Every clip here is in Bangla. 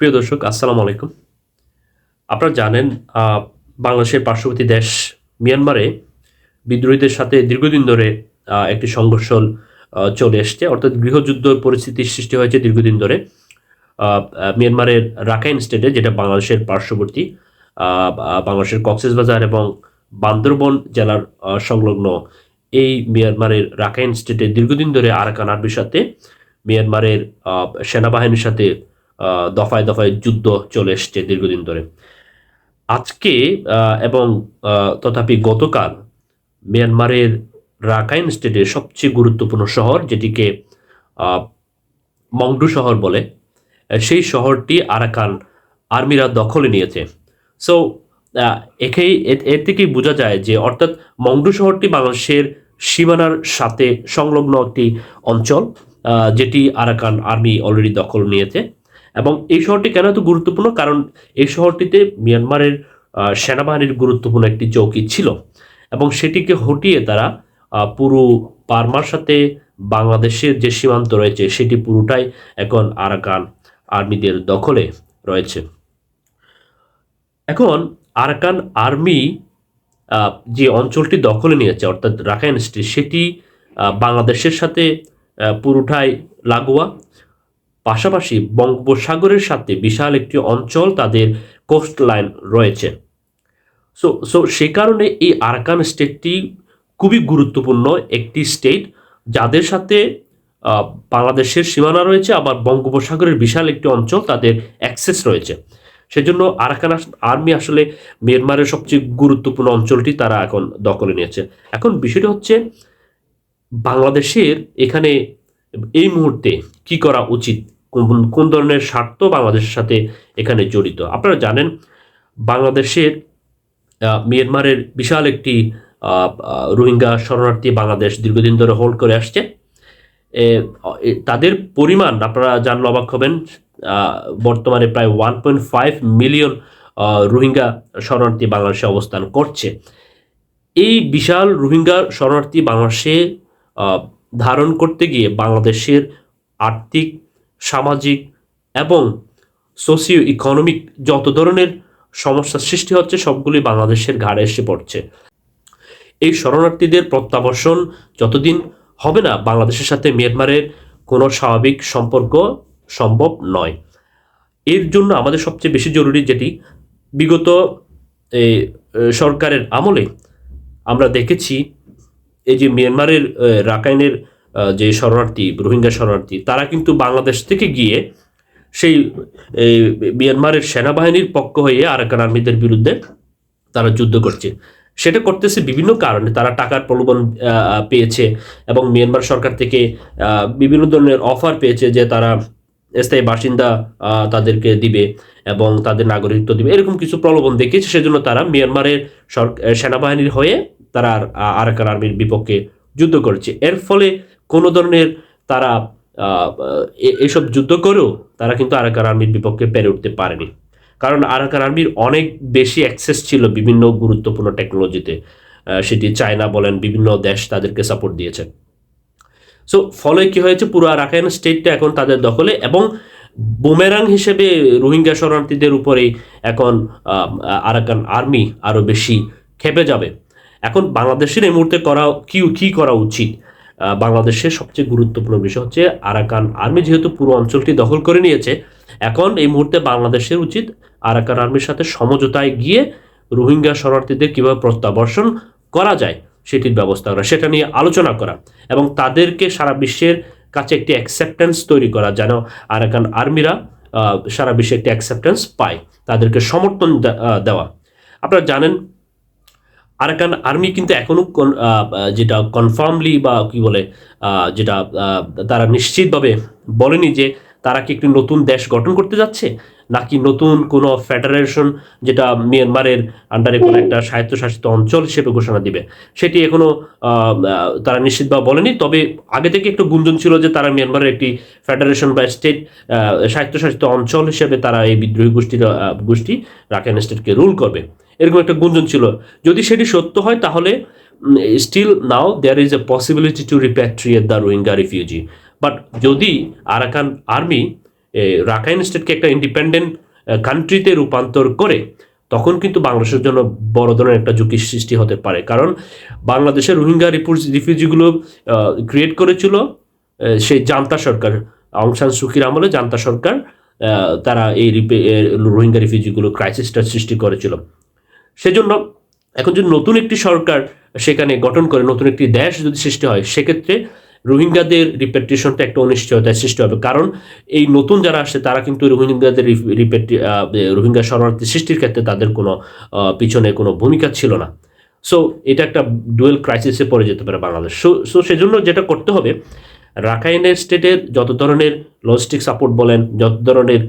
প্রিয় দর্শক, আসসালামু আলাইকুম। আপনারা জানেন বাংলাদেশের পার্শ্ববর্তী দেশ মিয়ানমারে বিদ্রোহীদের সাথে দীর্ঘদিন ধরে একটি সংঘর্ষ চলে এসছে। অর্থাৎ গৃহযুদ্ধ পরিস্থিতির সৃষ্টি হয়েছে দীর্ঘদিন ধরে। মিয়ানমারের রাখাইন স্টেটে, যেটা বাংলাদেশের পার্শ্ববর্তী বাংলাদেশের কক্সেসবাজার এবং বান্দরবন জেলার সংলগ্ন এই মিয়ানমারের রাখাইন স্টেটে দীর্ঘদিন ধরে আরাকান আর্মির সাথে মিয়ানমারের সেনাবাহিনীর সাথে দফায় দফায় যুদ্ধ চলে এসছে দীর্ঘদিন ধরে। আজকে এবং তথাপি গতকাল মিয়ানমারের রাখাইন স্টেটের সবচেয়ে গুরুত্বপূর্ণ শহর, যেটিকে মংডু শহর বলে সেই শহরটি আরাকান আর্মিরা দখলে নিয়েছে। সো একেই, এর থেকেই বোঝা যায় যে, অর্থাৎ মংডু শহরটি বাংলাদেশের সীমানার সাথে সংলগ্ন একটি অঞ্চল যেটি আরাকান আর্মি অলরেডি দখল নিয়েছে। এবং এই শহরটি কেন এত গুরুত্বপূর্ণ? কারণ এই শহরটিতে মিয়ানমারের সেনাবাহিনীর গুরুত্বপূর্ণ একটি চৌকি ছিল এবং সেটিকে হটিয়ে তারা পুরো পারমার সাথে বাংলাদেশের যে সীমান্ত রয়েছে সেটি পুরোটাই এখন আরাকান আর্মিদের দখলে রয়েছে। এখন আরাকান আর্মি যে অঞ্চলটি দখলে নিয়েছে অর্থাৎ রাখাইন স্টেট, সেটি বাংলাদেশের সাথে পুরোটাই লাগোয়া। পাশাপাশি বঙ্গোপসাগরের সাথে বিশাল একটি অঞ্চল তাদের কোস্ট লাইন রয়েছে। সো সো সে কারণে এই আরাকান স্টেটটি খুবই গুরুত্বপূর্ণ একটি স্টেট যাদের সাথে বাংলাদেশের সীমানা রয়েছে, আবার বঙ্গোপসাগরের বিশাল একটি অঞ্চল তাদের অ্যাক্সেস রয়েছে। সেজন্য আরাকান আর্মি আসলে মিয়ানমারের সবচেয়ে গুরুত্বপূর্ণ অঞ্চলটি তারা এখন দখলে নিয়েছে। এখন বিষয়টা হচ্ছে, বাংলাদেশের এখানে এই মুহূর্তে কি করা উচিত? কোন ধরনের স্বার্থ বাংলাদেশের সাথে এখানে জড়িত? আপনারা জানেন, বাংলাদেশের মিয়ানমারের বিশাল একটি রোহিঙ্গা শরণার্থী বাংলাদেশ দীর্ঘদিন ধরে হোল্ড করে আসছে। তাদের পরিমাণ, আপনারা জানলে অবাক হবেন বর্তমানে প্রায় one point five million Rohingya শরণার্থী বাংলাদেশে অবস্থান করছে। এই বিশাল রোহিঙ্গা শরণার্থী বাংলাদেশে ধারণ করতে গিয়ে বাংলাদেশের আর্থিক সামাজিক এবং সোসিও ইকোনমিক যত ধরনের সমস্যার সৃষ্টি হচ্ছে সবগুলি বাংলাদেশের ঘাড়ে এসে পড়ছে। এই শরণার্থীদের প্রত্যাবর্ষণ যতদিন হবে না, বাংলাদেশের সাথে মিয়ানমারের কোনো স্বাভাবিক সম্পর্ক সম্ভব নয়। এর জন্য আমাদের সবচেয়ে বেশি জরুরি যেটি, বিগত সরকারের আমলে আমরা দেখেছি, এই যে মিয়ানমারের রাখাইনের যে শরণার্থী, রোহিঙ্গা শরণার্থী, তারা কিন্তু বাংলাদেশ থেকে গিয়ে সেই মিয়ানমারের সেনাবাহিনীর পক্ষ হয়ে আরাকান আর্মিদের বিরুদ্ধে তারা যুদ্ধ করছে। সেটা করতেছে বিভিন্ন কারণে। তারা টাকার প্রলোভন পেয়েছে এবং মিয়ানমার সরকার থেকে বিভিন্ন ধরনের অফার পেয়েছে যে তারা স্থায়ী বাসিন্দা তাদেরকে দিবে এবং তাদের নাগরিকত্ব দিবে। এরকম কিছু প্রলোভন দেখিয়েছে। সেজন্য তারা মিয়ানমারের সেনাবাহিনীর হয়ে তারা আর- আরাকান আর্মির বিপক্ষে যুদ্ধ করছে। এর ফলে কোনো ধরনের তারা এসব যুদ্ধ করেও তারা কিন্তু আরাকান আর্মির বিপক্ষে পেরে উঠতে পারেনি। কারণ আরাকান আর্মির অনেক বেশি অ্যাক্সেস ছিল বিভিন্ন গুরুত্বপূর্ণ টেকনোলজিতে। সেটি চায়না বলেন, বিভিন্ন দেশ তাদেরকে সাপোর্ট দিয়েছে। সো, ফলে কি হয়েছে? পুরো আরাকান স্টেটটা এখন তাদের দখলে এবং বুমেরাং হিসেবে রোহিঙ্গা শরণার্থীদের উপরেই এখন আরাকান আর্মি আরও বেশি খেপে যাবে। এখন বাংলাদেশের এই মুহূর্তে করা, কি কি করা উচিত? বাংলাদেশের সবচেয়ে গুরুত্বপূর্ণ বিষয় হচ্ছে আরাকান আর্মি যেহেতু পুরো অঞ্চলটি দখল করে নিয়েছে, এখন এই মুহূর্তে বাংলাদেশের উচিত আরাকান আর্মির সাথে সমঝোতায় গিয়ে রোহিঙ্গা শরণার্থীদের কীভাবে প্রত্যাবর্ষণ করা যায় সেটির ব্যবস্থা করা, সেটা নিয়ে আলোচনা করা এবং তাদেরকে সারা বিশ্বের কাছে একটি অ্যাকসেপ্টেন্স তৈরি করা যেন আরাকান আর্মিরা সারা বিশ্বে একটি অ্যাকসেপ্টেন্স পায়, তাদেরকে সমর্থন দেওয়া। আপনারা জানেন আরাকান আর্মি কিন্তু এখনও কোন- আহ, আহ, যেটা কনফার্মলি বা কি বলে যেটা তারা নিশ্চিতভাবে বলেনি যে তারা কি একটি নতুন দেশ গঠন করতে যাচ্ছে? নাকি নতুন কোনো ফেডারেশন যেটা মিয়ানমারের আন্ডারে কোনো একটা স্বায়ত্তশাসিত অঞ্চল হিসেবে ঘোষণা দিবে? সেটি এখনও আহ, আহ, তারা নিশ্চিতভাবে বলেনি। তবে আগে থেকে একটু গুঞ্জন ছিল যে তারা মিয়ানমারের একটি ফেডারেশন বা স্টেট স্বায়ত্তশাসিত অঞ্চল হিসেবে তারা এই বিদ্রোহী গোষ্ঠীর গোষ্ঠী রাখাইন স্টেটকে রুল করবে। এরকম একটা গুঞ্জন ছিল। যদি সেটি সত্য হয় তাহলে still now there is a possibility to repatriate the Rohingya refugee but যদি আরাকান আর্মি রাখাইন স্টেটকে একটা ইন্ডিপেন্ডেন্ট কান্ট্রিতে রূপান্তর করে তখন কিন্তু বাংলাদেশের জন্য বড় ধরনের একটা ঝুঁকির সৃষ্টি হতে পারে। কারণ বাংলাদেশের রোহিঙ্গা রিফিউজিগুলো ক্রিয়েট করেছিল সেই জান্তা সরকার অং সান সুকির আমলে জান্তা সরকার তারা এই রোহিঙ্গা রিফিউজিগুলো ক্রাইসিসটা সৃষ্টি করেছিল। সেজন্য এখন যদি নতুন একটি সরকার সেখানে গঠন করে, নতুন একটি দেশ যদি সৃষ্টি হয়, সেক্ষেত্রে রোহিঙ্গাদের রিপেট্রেশনটা একটা অনিশ্চয়তার সৃষ্টি হবে। কারণ এই নতুন যারা আসছে, তারা কিন্তু রোহিঙ্গাদের রিপেট্রি রোহিঙ্গা শরণার্থী সৃষ্টির ক্ষেত্রে তাদের কোনো পিছনে কোনো ভূমিকা ছিল না। সো এটা একটা ডুয়েল ক্রাইসিসে পড়ে যেতে পারে বাংলাদেশ। সো সো সেজন্য যেটা করতে হবে, রাখাইনের স্টেটের যত ধরনের লজিস্টিক সাপোর্ট বলেন, যত ধরনের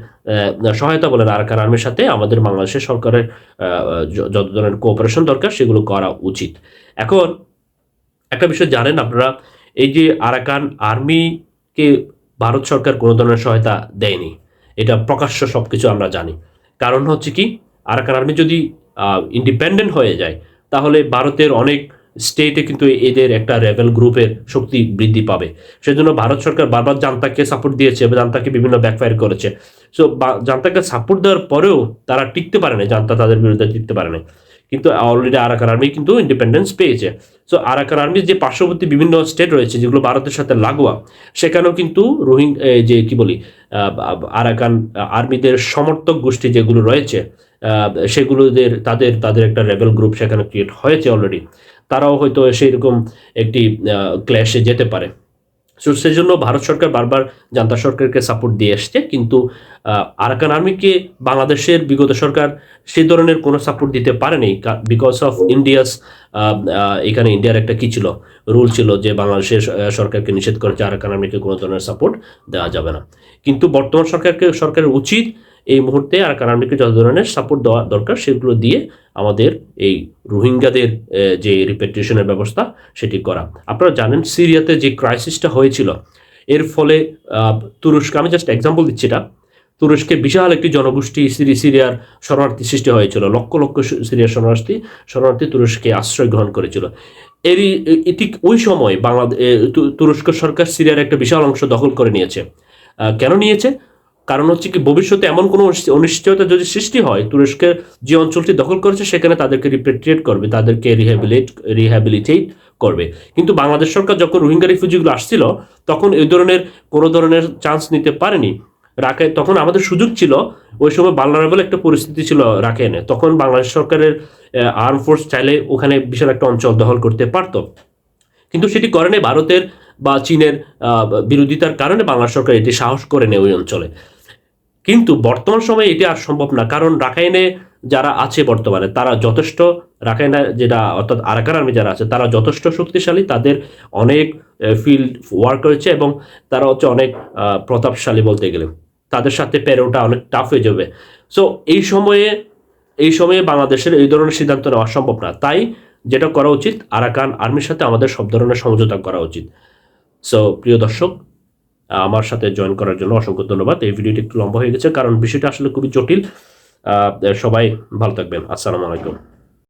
সহায়তা বলেন আরাকান আর্মির সাথে আমাদের বাংলাদেশের সরকারের যত ধরনের কোঅপারেশন দরকার, সেগুলো করা উচিত। এখন একটা বিষয় জানেন আপনারা এই যে আরাকান আর্মিকে ভারত সরকার কোনো ধরনের সহায়তা দেয়নি, এটা প্রকাশ্য সব কিছু আমরা জানি। কারণ হচ্ছে কি, আরাকান আর্মি যদি ইন্ডিপেন্ডেন্ট হয়ে যায়, তাহলে ভারতের অনেক স্টেটে কিন্তু এদের একটা রেবেল গ্রুপের শক্তি বৃদ্ধি পাবে। সেজন্য ভারত সরকার বারবার জান্তাকে সাপোর্ট দিয়েছে এবং জান্তাকে বিভিন্ন ব্যাকফায়ার করেছে। সো জান্তাকে সাপোর্ট দেওয়ার পরেও তারা টিকতে পারে না জান্তা তাদের বিরুদ্ধে টিকতে পারে না কিন্তু অলরেডি আরাকান আর্মি কিন্তু ইন্ডিপেন্ডেন্স পেয়েছে। সো আরাকান আর্মির যে পার্শ্ববর্তী বিভিন্ন স্টেট রয়েছে, যেগুলো ভারতের সাথে লাগোয়া, সেখানেও কিন্তু রোহিং এই যে কি বলি আরাকান আর্মিদের সমর্থক গোষ্ঠী যেগুলো রয়েছে সেগুলোদের, তাদের তাদের একটা রেবেল গ্রুপ সেখানে ক্রিয়েট হয়েছে অলরেডি তারাও হয়তো সেইরকম একটি ক্ল্যাশে যেতে পারে। সো জন্য ভারত সরকার বারবার জান্তা সরকারকে সাপোর্ট দিয়ে আসছে কিন্তু আরাকান আর্মিকে বাংলাদেশের বিগত সরকার সেই ধরনের কোনো সাপোর্ট দিতে পারেনি বিকজ অফ ইন্ডিয়াস এখানে ইন্ডিয়ার একটা কি ছিল? রুল ছিল যে বাংলাদেশের সরকারকে নিষেধ করেছে আরাকান আর্মিকে কোনো ধরনের সাপোর্ট দেওয়া যাবে না। কিন্তু বর্তমান সরকারকে, সরকারের উচিত এই মুহূর্তে আরাকান আর্মিকে যত ধরনের সাপোর্ট দেওয়া দরকার, সেগুলো দিয়ে আমাদের এই রোহিঙ্গাদের যে রিপেট্রেশনের ব্যবস্থা, সেটি করা। আপনারা জানেন সিরিয়াতে যে ক্রাইসিসটা হয়েছিল, এর ফলে তুরস্ক, আমি জাস্ট এক্সাম্পল দিচ্ছি এটা। তুরস্কে বিশাল একটি জনগোষ্ঠী সিরি, সিরিয়ার শরণার্থী সৃষ্টি হয়েছিল, লক্ষ লক্ষ সিরিয়ার শরণার্থী শরণার্থী তুরস্কে আশ্রয় গ্রহণ করেছিল। এরই ঠিক ওই সময় বাংলাদেশ তুরস্ক সরকার সিরিয়ার একটা বিশাল অংশ দখল করে নিয়েছে। কেন নিয়েছে? কারণ হচ্ছে কি ভবিষ্যতে এমন কোনো অনিশ্চ- অনিশ্চয়তা যদি সৃষ্টি হয় তুরস্কের যে অঞ্চলটি দখল করেছে, সেখানে তাদেরকে রিপেট্রিয়েট করবে, তাদেরকে রিহ্যাবিলিট রিহ্যাবিলিটেট করবে। কিন্তু বাংলাদেশ সরকার যখন রোহিঙ্গা রিফিউজিগুলো আসছিল, তখন এই ধরনের কোনো ধরনের চান্স নিতে পারেনি। রাখে তখন আমাদের সুযোগ ছিল, ওই সময় বাংলারেবল একটা পরিস্থিতি ছিল রাখাইনে তখন বাংলাদেশ সরকারের আর্ম ফোর্স চাইলে ওখানে বিশাল একটা অঞ্চল দখল করতে পারতো। কিন্তু সেটি করেনি ভারতের বা চীনের বিরোধিতার কারণে বাংলা সরকার এটি সাহস করে নেয় ওই অঞ্চলে। কিন্তু বর্তমান সময়ে এটি আর সম্ভব না। কারণ রাখাইনে যারা আছে বর্তমানে, তারা যথেষ্ট, রাখাইনা যেটা, অর্থাৎ আরাকান আর্মি যারা আছে, তারা যথেষ্ট শক্তিশালী, তাদের অনেক ফিল্ড ওয়ার্ক রয়েছে এবং তারা হচ্ছে অনেক প্রতাপশালী বলতে গেলে। তাদের সাথে পেরে অনেক টাফ হয়ে যাবে। সো এই সময়ে এই সময়ে বাংলাদেশের এই ধরনের সিদ্ধান্ত নেওয়া সম্ভব না। তাই যেটা করা উচিত, আরাকান আর্মির সাথে আমাদের সব ধরনের সমঝোতা করা উচিত। সো প্রিয় দর্শক আমার সাথে জয়েন করার জন্য অসংখ্য ধন্যবাদ। এই ভিডিওটি একটু লম্বা হয়ে গেছে, কারণ বিষয়টা আসলে খুবই জটিল। সবাই ভালো থাকবেন। আসসালামু আলাইকুম।